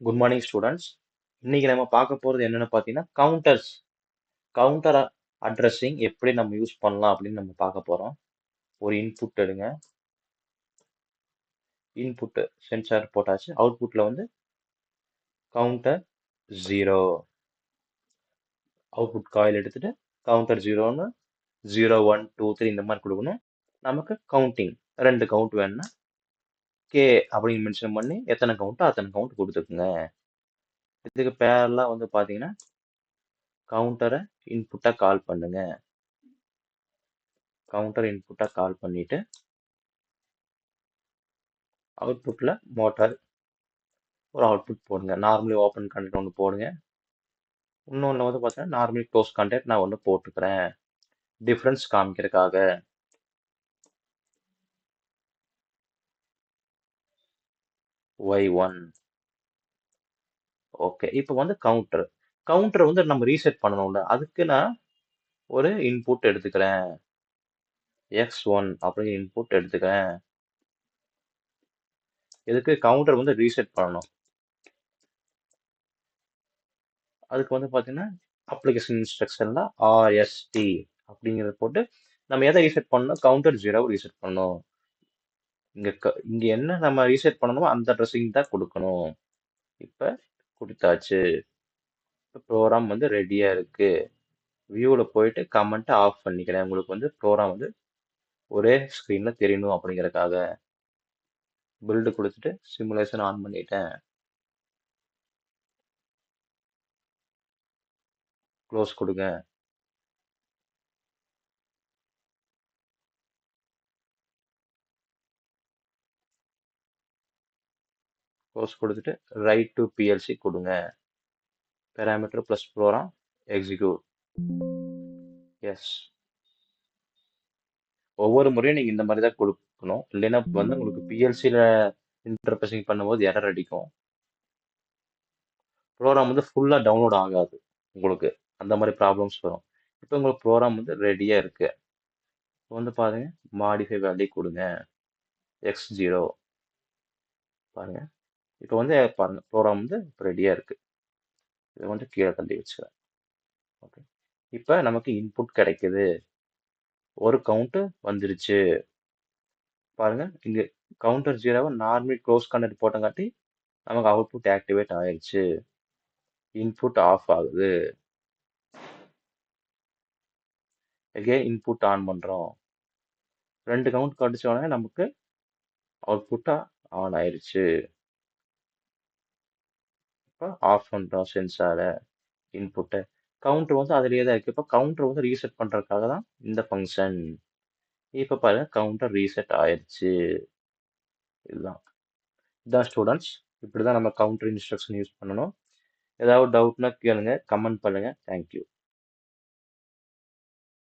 Good morning students இன்றைக்கி நம்ம பார்க்க போகிறது என்னென்னு பார்த்தீங்கன்னா கவுண்டர்ஸ் கவுண்டர் அட்ரஸிங் எப்படி நம்ம யூஸ் பண்ணலாம் அப்படின்னு நம்ம பார்க்க போகிறோம் ஒரு இன்புட் எடுங்க. இன்புட்டு சென்சார் போட்டாச்சு. அவுட்புட்டில் வந்து கவுண்டர் ஜீரோ அவுட்புட் காயில் எடுத்துகிட்டு கவுண்டர் ஜீரோன்னு ஜீரோ ஒன் டூ த்ரீ இந்த மாதிரி கொடுக்கணும். நமக்கு கவுண்டிங் ரெண்டு கவுண்ட் வேணும்னா ஓகே அப்படின்னு மென்ஷன் பண்ணி எத்தனை கவுண்ட்டோ அத்தனை கவுண்ட் கொடுத்துக்குங்க. இதுக்கு பேரெல்லாம் வந்து பார்த்தீங்கன்னா கவுண்டரை இன்புட்டாக கால் பண்ணுங்க. கவுண்டர் இன்புட்டாக கால் பண்ணிட்டு அவுட்புட்டில் மோட்டார் ஒரு அவுட்புட் போடுங்க. நார்மலி ஓப்பன் கண்டெக்ட் ஒன்று போடுங்க. இன்னொன்று வந்து பார்த்தீங்கன்னா நார்மலி க்ளோஸ் கண்டெக்ட் நான் ஒன்று போட்டுக்கிறேன். டிஃப்ரென்ஸ் காமிக்கிறதுக்காக. ஒய் ஒன் ஓகே இப்போ வந்து கவுண்டர் கவுண்டர் வந்து நம்ம ரீசெட் பண்ணணும்ல. அதுக்கு நான் ஒரு இன்புட் எடுத்துக்கிறேன். எக்ஸ் ஒன் அப்படிங்கிற இன்புட் எடுத்துக்கிறேன். இதுக்கு கவுண்டர் வந்து ரீசெட் பண்ணணும். அதுக்கு வந்து பார்த்தீங்கன்னா அப்ளிகேஷன் இன்ஸ்ட்ரக்ஷனில் ஆர்எஸ்டி அப்படிங்கிறத போட்டு நம்ம எதை ரீசெட் பண்ணணும்? கவுண்டர் ஜீரோவை ரீசெட் பண்ணணும். இங்கே க இங்கே என்ன நம்ம ரீசெட் பண்ணணுமோ அந்த ட்ரெஸ்ஸிங் தான் கொடுக்கணும். இப்போ கொடுத்தாச்சு. இப்போ ப்ரோக்ராம் வந்து ரெடியாக இருக்குது வியூவில் போயிட்டு கமெண்ட்டை ஆஃப் பண்ணிக்கிறேன். உங்களுக்கு வந்து ப்ரோக்ராம் வந்து ஒரே ஸ்க்ரீனில் தெரியணும் அப்படிங்கிறதுக்காக. பில்டு கொடுத்துட்டு சிமுலேஷன் ஆன் பண்ணிட்டேன். க்ளோஸ் கொடுங்க. க்ளோஸ் கொடுத்துட்டு ரைட் டு பிஎல்சி கொடுங்க. Parameter plus program execute S ஒவ்வொரு முறையும் நீங்கள் இந்த மாதிரி தான் கொடுக்கணும். இல்லைன்னா வந்து உங்களுக்கு பிஎல்சியில் இன்டர்பிரசிங் பண்ணும்போது எரர் அடிக்கும். ப்ரோக்ராம் வந்து ஃபுல்லாக டவுன்லோட் ஆகாது உங்களுக்கு. அந்த மாதிரி ப்ராப்ளம்ஸ் வரும். இப்போ உங்களுக்கு ப்ரோக்ராம் வந்து ரெடியாக இருக்குது இப்போ வந்து பாருங்கள் மாடிஃபை வேல்யூ கொடுங்க. எக்ஸ் ஜீரோ பாருங்கள் இப்போ வந்து ப்ரோக்ராம் வந்து இப்போ ரெடியாக இருக்குது இதை வந்து கீழே தள்ளி வச்சுக்கிறேன் ஓகே இப்போ நமக்கு இன்புட் கிடைக்குது. ஒரு கவுண்ட்டு வந்துருச்சு. பாருங்கள் இங்கே கவுண்டர் ஜீரோவை நார்மல் க்ளோஸ் கண்டென்ட் போட்டங்காட்டி நமக்கு அவுட்புட் ஆக்டிவேட் ஆயிடுச்சு இன்புட் ஆஃப் ஆகுது. எகே இன்புட் ஆன் பண்ணுறோம் ரெண்டு கவுண்ட் கடிச்சோடனே நமக்கு அவுட்புட்டாக ஆன் ஆயிடுச்சு இப்போ ஆஃப் பண்ணுறோம் சென்சாரை இன்புட்டை கவுண்டர் வந்து அதுலேயே தான் இருக்குது இப்போ கவுண்டர் வந்து ரீசெட் பண்ணுறதுக்காக தான் இந்த ஃபங்க்ஷன் இப்போ பாருங்க கவுண்டர் ரீசெட் ஆயிடுச்சு இதுதான். இதுதான் ஸ்டூடெண்ட்ஸ் இப்படி தான் நம்ம கவுண்டர் இன்ஸ்ட்ரக்ஷன் யூஸ் பண்ணணும். ஏதாவது டவுட்னா கேளுங்க கமெண்ட் பண்ணுங்கள் தேங்க்யூ